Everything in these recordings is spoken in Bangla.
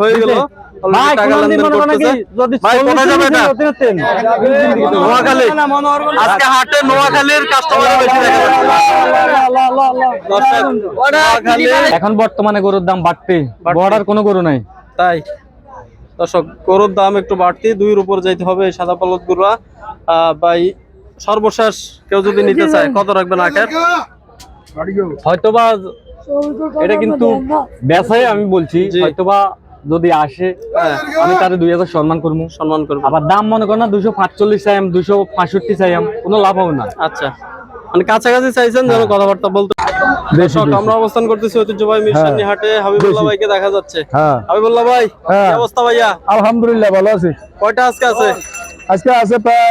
হয়ে গেল। মনে আজকে হাটে নোয়াখালীর কাস্টমার বেশি এখন বর্তমানে গরুর দাম বাড়তে। বর্ডার কোনো গরু নাই। তাই। দর্শক গরুর দাম একটু বাড়তি। দুইয়ের উপর যাইতে হবে সাদা পালক গুড়া ভাই সর্বশেষ কেউ যদি নিতে চায় কত রাখবেন আখের? হয়তোবা এটা কিন্তু বেসাই আমি বলছি। হয়তোবা যদি আসে হ্যাঁ আমি তারে দুই হাজার সম্মান করব সম্মান করব। আবার দাম মনে কর না দুশো পাঁচচল্লিশ চাইম দুশো পাঁষট্টি চাইম কোনো লাভ হবে না। আচ্ছা। মানে কাছাকাছি চাইছেন যেন কথাবার্তা বলতে দর্শক আমরা অবস্থান করতেছি ঐতিহ্যবাহী মিরসানি হাটে হাবিবুল্লাহ ভাইকে দেখা যাচ্ছে। হ্যাঁ। হাবিবুল্লাহ ভাই কি হ্যাঁ। অবস্থা ভাইয়া? আলহামদুলিল্লাহ ভালো আছি। কয়টা আজকে আছে? আজকে আছে প্রায়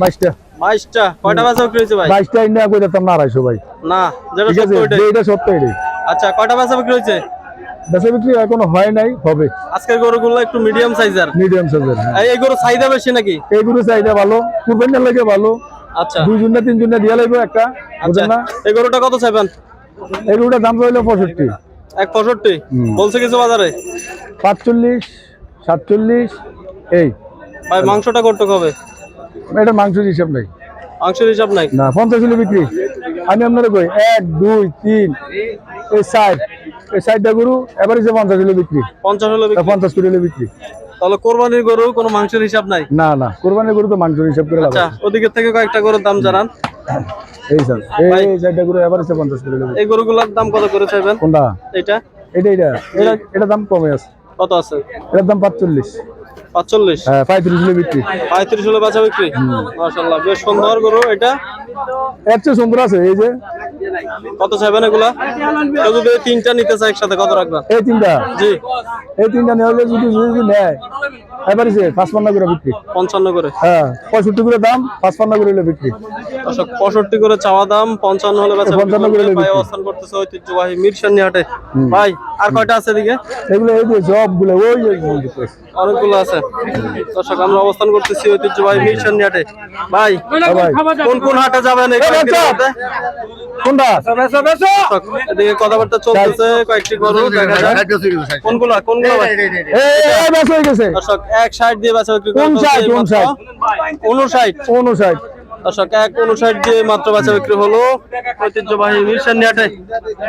বাইশটা। বাইশটা। কয়টা বেচা বিক্রি হয়েছে ভাই? বাইশটা ইন্ডিয়া করে দিতাম না আড়াইশো ভাই। না যেটা ঠিক সত্য এটা সত্য এটাই। আচ্ছা কয়টা বেচা বিক্রি হয়েছে? বেচা বিক্রি এখনও হয় নাই হবে। আজকের গরুগুলো একটু মিডিয়াম সাইজের মিডিয়াম সাইজের এই গরু চাহিদা বেশি নাকি? এইগুলো চাইটা ভালো কুরবানির লাগে ভালো। আচ্ছা। দুইজন না তিনজন না দিয়া লাগবে একটা আচ্ছা। বুঝলেন না? এই গরুটা কত চাইবেন? এইগুলোটার দাম রইল পঁয়ষট্টি। এক পঁয়ষট্টি? বলছে কিছু বাজারে? পাঁচচল্লিশ সাতচল্লিশ এই। ভাই মাংসটা করতে হবে এটা মাংসের হিসাব নাই। মাংসের হিসাব নাই? না পঞ্চাশ কিলো বিক্রি। আমি আপনারা কই এক দুই তিন এই সাইড। এই সাইডটা গরু এভারেজে পঞ্চাশ কিলো বিক্রি। পঞ্চাশ হলে। পঞ্চাশ কিলো বিক্রি। তাহলে কোরবানির গরু কোনো মাংসের হিসাব নাই? না না কোরবানির গরু তো মাংসের হিসাব করে লাভ আচ্ছা ওদিকে থেকে কয়েকটা গরুর দাম জানান। এই স্যার এই সাইডটা গরু এভারেজে পঞ্চাশ কিলো এই গরুগুলোর দাম কত করে চাইবেন? কোনটা? এটা এটা এটা এটা এটা দাম কমে আছে। কত আছে? এটার দাম পাঁচচল্লিশ। পাঁচচল্লিশ। হ্যাঁ পঁয়ত্রিশ কিলো বিক্রি। পঁয়ত্রিশ হলে বাঁচা বিক্রি? মাশাআল্লাহ বেশ সুন্দর গরু এটা। একচে সুন্দর আছে এই যে। কত চাইবেন এগুলা? যদি তিনটা নিতে চাই একসাথে কত রাখবেন? এই তিনটা? জি। এই তিনটা নেওয়া হলে যদি যদি নেয় এবার হচ্ছে পাঁচপান্ন করে বিক্রি পঞ্চান্ন করে হ্যাঁ পঁয়ষট্টি করে দাম পাঁচপান্ন করে হলে বিক্রি পঁয়ষট্টি করে চাওয়া দাম পঞ্চান্ন হলে বেচা বিক্রি 55 করে ভাই অবস্থান করতেছে ঐতিহ্যবাহী মিরসানি হাটে ভাই আর কয়টা আছে এদিকে এগুলো এই যে সবগুলো ওই ওই মন্দির করে। অনেকগুলো আছে দর্শক আমরা অবস্থান করতেছি ঐতিহ্যবাহী মিরসানি হাটে ভাই হ্যাঁ কোন কোন হাটে যাবেন এই? কোনটা এদিকে কথাবার্তা চলতেছে কয়েকটি গরু দেখা যায় কোনগুলো কোনগুলো এই এই বাস হয়ে গেছে দর্শক এক সাইড দিয়ে বেচা বিক্রি কোন সাইড কোন সাইড উনষাট। অনুসাইড দর্শক এক উনষাট দিয়ে মাত্র বেচা বিক্রি হলো। ঐতিহ্যবাহী মিরসানি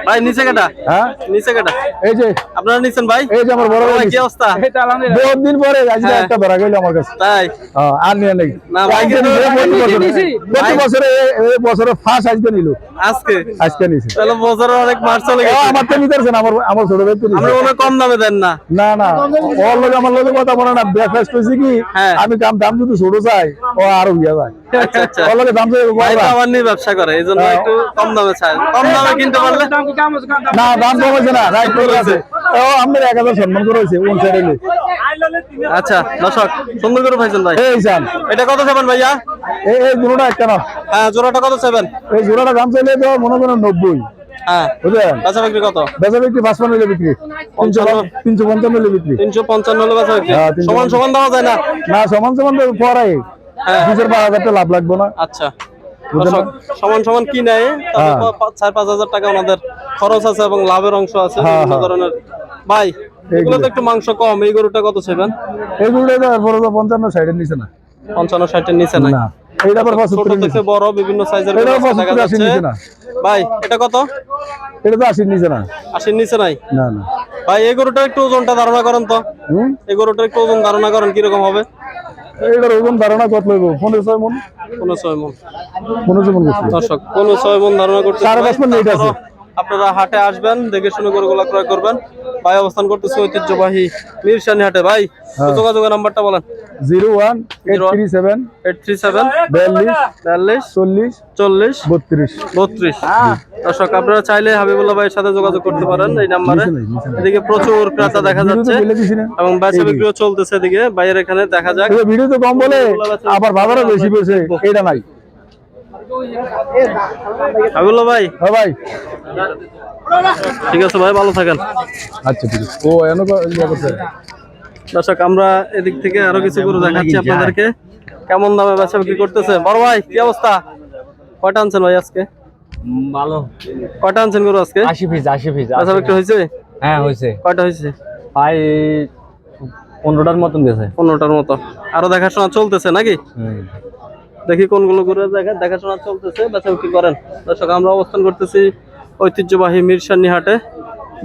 ভাই নিচে কেটা? হ্যাঁ? নিচে কেটা? এই যে। আপনারা নিচ্ছেন ভাই? এই যে আমার বড় ভাই কি অবস্থা? বহুত দিন পরে আজকে হ্যাঁ। একটা ধরা গেল আমার কাছে। তাই? হ্যাঁ, আর নিয়ে নেই। না, ভাই, প্রতি বছরে এই বছরে ফার্স্ট আজকে নিল। আজকে? আজকে নিছে। তাহলে বছরে অনেক মাস চলে গেছে। আমার তো নিতে পারছেন, আমার আমার ছোট ভাই তো। আমরা হয় কম দামে দেন না। না না। ওর লগে আমার লগে কথা বলে না ব্রেকফাস্ট হয়েছে কি হ্যাঁ। আমি কাম দাম যদি ছোট চাই ও আরও হইয়া যায়। আচ্ছা আচ্ছা। ওর লগে দাম চাই ভাই তো নিয়ে ব্যবসা করে এই জন্য একটু কম দামে চাই কম দামে কিনতে পারলে? না দাম কমেছে না রাইট করে আছে ও আমাদের এক হাজার সম্মান করে হয়েছে আচ্ছা দর্শক সুন্দর করে পাইছেন ভাই। এই চান। এটা কত চাবেন ভাইয়া? এই এই জোড়াটা একটা না হ্যাঁ জোড়াটা কত চাবেন এই জোড়াটা দাম চাইলে তো মনে করেন নব্বই। হ্যাঁ। বুঝলেন? বেচা বিক্রি কত? বেচা বিক্রি পাঁচপান্ন হলে বিক্রি। তিনশো পঞ্চান্ন। তিনশো পঞ্চান্ন হলে বিক্রি। তিনশো পঞ্চান্ন হলে বেচা বিক্রি। হ্যাঁ, সমান সমান দেওয়া যায় না? না সমান সমান তো পড়াই। দুশোর পাঁচ হাজারটা লাভ লাগবে না। আচ্ছা। সমান সমান কি নেয়? হ্যাঁ। চার পাঁচ হাজার টাকা খরচ আছে এবং লাভের অংশ আছে হ্যাঁ, বিভিন্ন হ্যাঁ। ধরনের। ভাই এগুলো তো একটু মাংস কম এই গরুটা কত তো পঞ্চান্ন সাইডের নিচে না। পঞ্চান্ন ষাটের নিচে না এইটা আবার থেকে বড় বিভিন্ন সাইজের নিচে না। ভাই এটা কত? এটা তো নিচে না। নিচে নাই? না না। ভাই এই গরুটার একটু ওজনটা ধারণা করেন তো। এই গরুটার একটু ওজন ধারণা করেন কীরকম হবে? এইটার ওজন ধারণা কত লইব? পনেরো ছয় মন? পনেরো ছয় মন। পনেরো ছয় মন দর্শক পনেরো ছয় মন ধারণা করতে সাড়ে পাঁচ মন আছে। আপনারা হাটে আসবেন দেখে শুনে করে গরুগুলা ক্রয় করবেন। ভাই অবস্থান করতেছে ঐতিহ্যবাহী মিরসানি হাটে। ভাই হ্যাঁ। যোগাযোগের নাম্বারটা বলেন। Zero one eight three seven eight three seven বিয়াল্লিশ বিয়াল্লিশ চল্লিশ চল্লিশ বত্রিশ। বত্রিশ। দর্শক আপনারা চাইলে হাবিবুল্লাহ ভাইয়ের সাথে যোগাযোগ করতে পারেন এই নাম্বারে। এদিকে প্রচুর ক্রেতা দেখা যাচ্ছে এবং বেচা বিক্রিও চলতেছে এদিকে বাইরের এখানে দেখা যাক। ভিডিও তো কম বলে আবার বাজারও বেশি পেয়েছে এটা নাই। হাবিবুল্লাহ ভাই। হ্যাঁ ভাই। ঠিক আছে ভাই ভালো থাকেন। আচ্ছা ঠিক আছে। ও এনে করছে। দর্শক আমরা এদিক থেকে আরও কিছু গরু দেখাচ্ছি আপনাদেরকে। কেমন দামে বেচা বিক্রি করতেছে? বড় ভাই কি অবস্থা? কয়টা আনছেন ভাই আজকে? ভালো। কয়টা আনছেন গরু আজকে? আশি পিস আশি পিস বেচা বিক্রি হয়েছে? হ্যাঁ হয়েছে। কয়টা হয়েছে? প্রায় পনেরোটার মতন গেছে। পনেরোটার মতো। আরও দেখাশোনা চলতেছে নাকি? দেখি কোনগুলো ঘুরে দেখা দেখাশোনা চলতেছে বেচা বিক্রি করেন। দর্শক আমরা অবস্থান করতেছি ঐতিহ্যবাহী মিরসানি হাটে।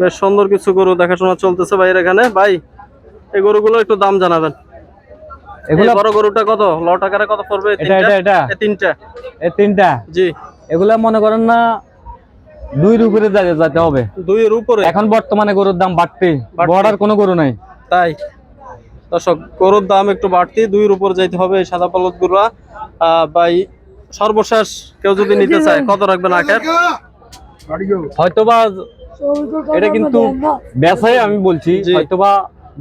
বেশ সুন্দর কিছু গরু দেখাশোনা চলতেছে ভাইয়ের এখানে। ভাই এই গরুগুলো একটু দাম জানাবেন। এগুলো বড় গরুটা কত? ল টাকারে কত পড়বে? এটা এটা এটা। এই তিনটা। এই তিনটা? জি। এগুলা মনে করেন না দুইয়ের উপরে যা- যেতে হবে। দুইয়ের উপরে? এখন বর্তমানে গরুর দাম বাড়তে। কোনো গরু নাই। তাই। দর্শক গরুর দাম একটু বাড়তি দুইয়ের উপর যাইতে হবে এই সাদা পালক গুড়া ভাই সর্বশেষ কেউ যদি নিতে চায় কত রাখবেন আখের? হয়তোবা এটা কিন্তু বেসাই আমি বলছি। হয়তোবা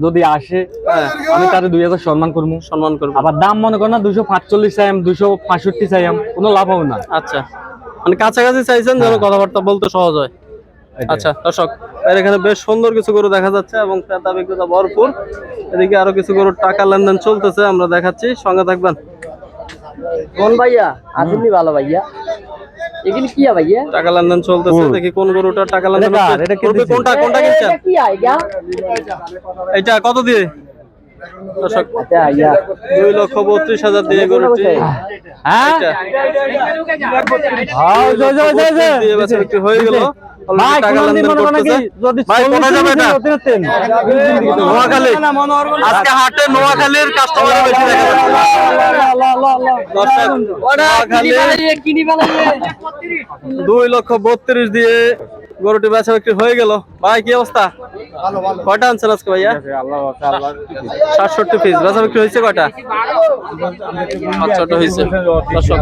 যদি আসে হ্যাঁ। আমি তাদের দুই হাজার সম্মান করব সম্মান করব। আবার দাম মনে করেন না দুশো পাঁচচল্লিশ চাইম দুশো পাঁষট্টি চাইম কোনো লাভ হবে না। আচ্ছা। মানে কাছাকাছি চাইছেন যেন কথাবার্তা বলতে সহজ হয়। আচ্ছা দর্শক এর এখানে বেশ সুন্দর কিছু গরু দেখা যাচ্ছে এবং ক্রেতা বিক্রেতা ভরপুর। এদিকে আরও কিছু গরুর টাকা লেনদেন চলতেছে আমরা দেখাচ্ছি। সঙ্গে থাকবেন। কোন ভাইয়া? আসেননি ভালো ভাইয়া। এখানে কি ভাইয়া? টাকা লেনদেন চলতেছে দেখি কোন গরুটা টাকা লেনদেন এটা এটা কে কোনটা কোনটা কিনছেন? এটা কি আইগা এটা? কত দিয়ে? দর্শক দুই লক্ষ বত্রিশ হাজার দিয়ে গরুটি। হ্যাঁ? হ্যাঁ, হয়ে গেল। আজকে হাটে নোয়াখালীর কাস্টমার বেশি দেখা যাচ্ছে। দুই লক্ষ বত্রিশ দিয়ে গরুটি বেচা বিক্রি হয়ে গেল। ভাই কি অবস্থা? কয়টা আনছেন আজকে ভাইয়া? সাতষট্টি পিস বেচা বিক্রি হয়েছে কয়টা? আচ্ছাটা হয়েছে দর্শক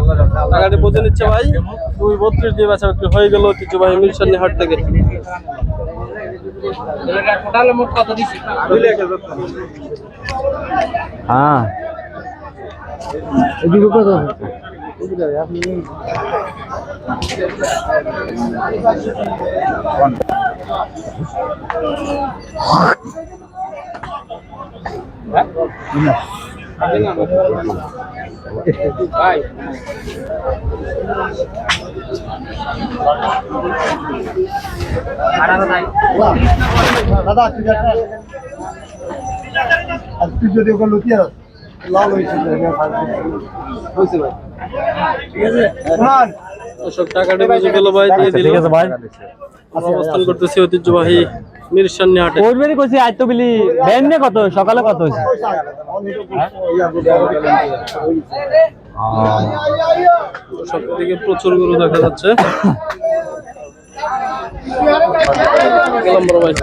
টাকাটি বুঝে নিচ্ছে ভাই। দুই বত্রিশ দিয়ে বেচা বিক্রি হয়ে গেল কিছু ভাই মিলসানি হাট থেকে। হ্যাঁ। দাদা তুই আর তুই যদি ওকে লুকিয়ে লাল হয়েছে হয়েছে ভাই। ঠিক আছে দর্শক টাকাটি বুঝে গেল ভাই দিয়ে দিল ঠিক আছে ভাই। অবস্থান করতেছি ঐতিহ্যবাহী মিরসানি হাটে ওরবেরি কইছি আজ তো বিলি দেন কত সকালে কত হয়েছে দর্শক এদিকে প্রচুর গরু দেখা যাচ্ছে। ভাই।